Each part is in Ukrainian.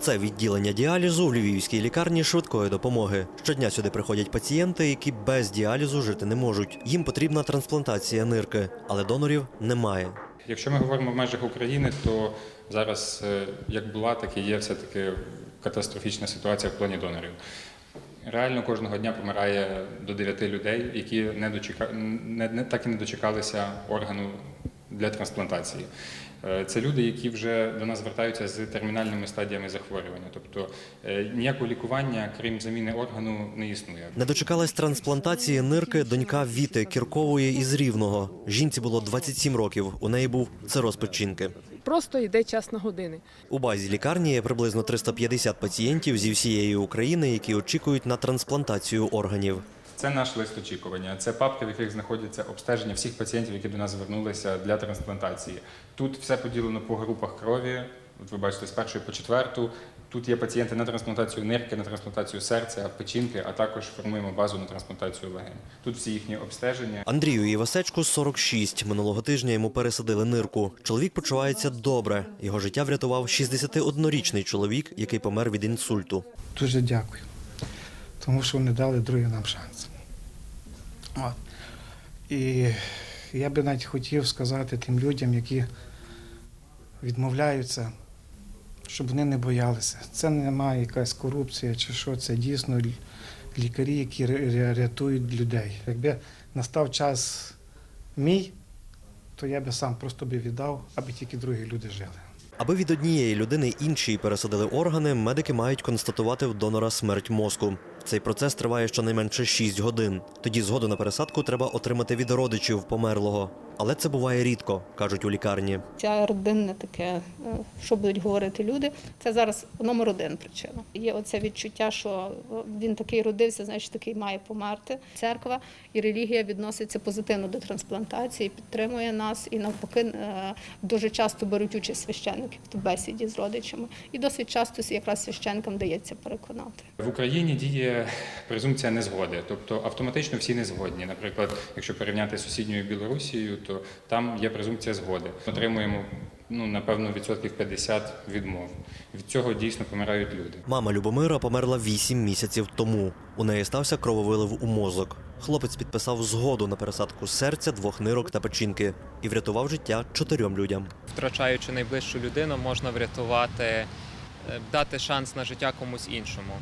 Це відділення діалізу в львівській лікарні швидкої допомоги. Щодня сюди приходять пацієнти, які без діалізу жити не можуть. Їм потрібна трансплантація нирки, але донорів немає. Якщо ми говоримо в межах України, то зараз е, як була, так і є все-таки катастрофічна ситуація в плані донорів. Реально кожного дня помирає до 9 людей, які не, дочека... не, не так і не дочекалися органу для трансплантації. Е, Це люди, які вже до нас звертаються з термінальними стадіями захворювання. Тобто е, ніякого лікування, крім заміни органу, не існує. Не дочекалась трансплантації нирки донька Віти Кіркової із Рівного. Жінці було 27 років. У неї був цироз печінки. Просто йде час на години. У базі лікарні є приблизно 350 пацієнтів зі всієї України, які очікують на трансплантацію органів. Це наш лист очікування. Це папки, в яких знаходяться обстеження всіх пацієнтів, які до нас звернулися для трансплантації. Тут все поділено по групах крові. От ви бачите, з першої по четверту. Тут є пацієнти на трансплантацію нирки, на трансплантацію серця, печінки, а також формуємо базу на трансплантацію легень. Тут всі їхні обстеження. Андрію Івасечку 46. Минулого тижня йому пересадили нирку. Чоловік почувається добре. Його життя врятував 61-річний чоловік, який помер від інсульту. Дуже дякую, тому що вони дали другий нам шанс. От. І я би навіть хотів сказати тим людям, які відмовляються, щоб вони не боялися. Це немає якась корупція чи що, це дійсно лікарі, які рятують людей. Якби настав час мій, то я би сам просто би віддав, аби тільки другі люди жили. Аби від однієї людини іншій пересадили органи, медики мають констатувати в донора смерть мозку. Цей процес триває щонайменше 6 годин. Тоді згоду на пересадку треба отримати від родичів померлого. Але це буває рідко, кажуть у лікарні. Ця родинне таке, е, що будуть говорити люди, це зараз номер один причина. Є оце відчуття, що е, він такий родився, значить такий має померти. Церква і релігія відноситься позитивно до трансплантації, підтримує нас і навпаки е, дуже часто беруть участь священники в бесіді з родичами. І досить часто якраз священникам дається переконати. В Україні діє презумпція незгоди, тобто автоматично всі не згодні. Наприклад, якщо порівняти з сусідньою Білорусією, то там є презумпція згоди. Отримуємо ну напевно відсотків 50 відмов. Від цього дійсно помирають люди. Мама Любомира померла 8 місяців тому. У неї стався крововилив у мозок. Хлопець підписав згоду на пересадку серця, двох нирок та печінки і врятував життя чотирьом людям. втрачаючи найближчу людину, можна врятувати, е, дати шанс на життя комусь іншому.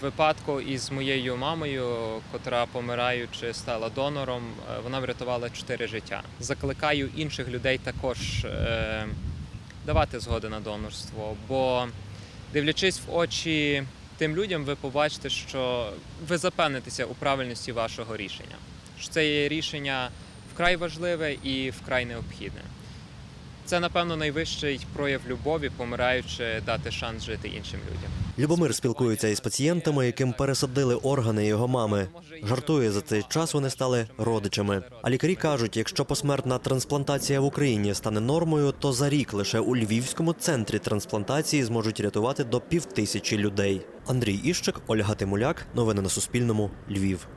Випадку із моєю мамою, котра помираючи стала донором, е, вона врятувала чотири життя. Закликаю інших людей також е, давати згоди на донорство, бо дивлячись в очі тим людям, ви побачите, що ви запевнитеся у правильності вашого рішення. Що це є рішення вкрай важливе і вкрай необхідне. Це, напевно, найвищий прояв любові, помираючи, дати шанс жити іншим людям. Любомир спілкується із пацієнтами, яким пересадили органи його мами. Жартує за цей час. Вони стали родичами. А лікарі кажуть, якщо посмертна трансплантація в Україні стане нормою, то за рік лише у Львівському центрі трансплантації зможуть рятувати до півтисячі людей. Андрій Іщик, Ольга Тимуляк. Новини на Суспільному. Львів.